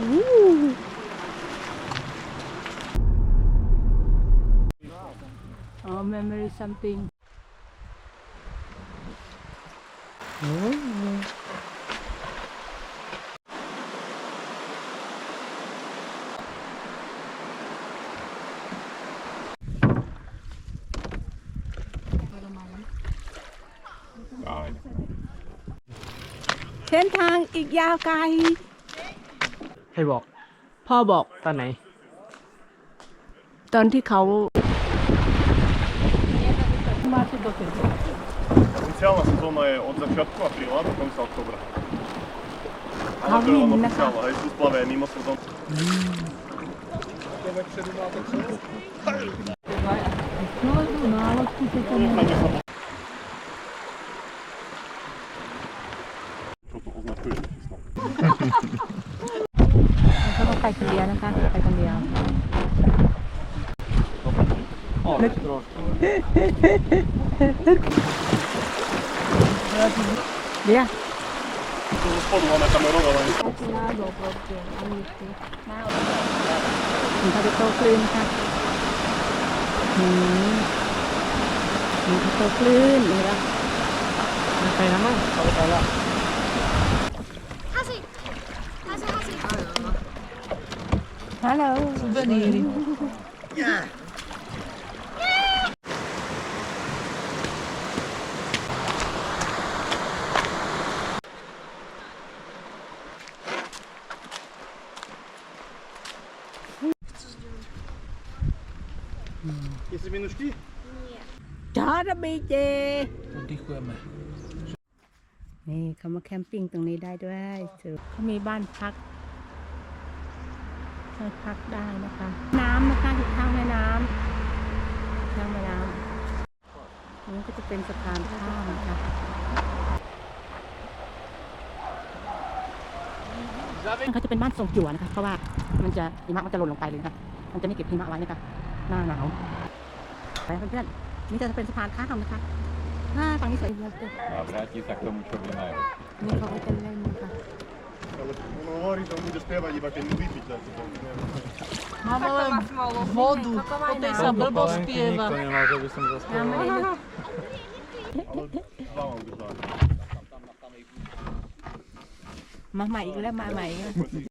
อ๋อ memory something เส้นทางอี กยาวไกลให้บอกพ่อบอกตอนไหน ตอนที่เขามาที่ตัวเสร็จ Oficijalna sezona je od začátku apríla do konca oktobra. A A to je len vím, oficiálna, hej, sú splavé mimo sezón. น้อยดูนะเราคิดจะทำ Toto označuješ číslo. ไปคนเดียวนะคะ ไปคนเดียว เดี๋ยว ถึงเขาจะโตคลื่นค่ะอืมถึงเขาโตคลื่นนี่ละไปแล้วมั้งเขาไปแล้ว ฮัลโหลสวัสดี10 minušky? จอร์ดบีเจ Oddychujeme. นี่เขามาแคมปิ้งตรงนี้ได้ด้วยจุเขามีบ้านพัก ให้พักได้นะคะ น้ำนะคะอยู่ข้างแม่น้ำข้างแม่น้ำนี่ก็จะเป็นสะพานข้ามนะคะเขาจะเป็นบ้านทรงจั่วนะคะ เพราะว่ามันจะหิมะมันจะหล่นลงไปเลยนะคะมันจะไม่เก็บหิมะไว้นะคะหน้าหนาวไปเพื่อนๆนี่จะเป็นสะพานข้ามนะคะอ่าฝั่งนี้สวยมากเลย A vráti sa k tomu, čo by majú. นี่เขาก็จะเล่นนะคะ ale ono hovorí tomu bude spievať iba keď mu vypíte. Mám ale vodu, o tej sa blbo spieva. Nikto nemal, že by som zaspieval. No. Mama igla, mama igla.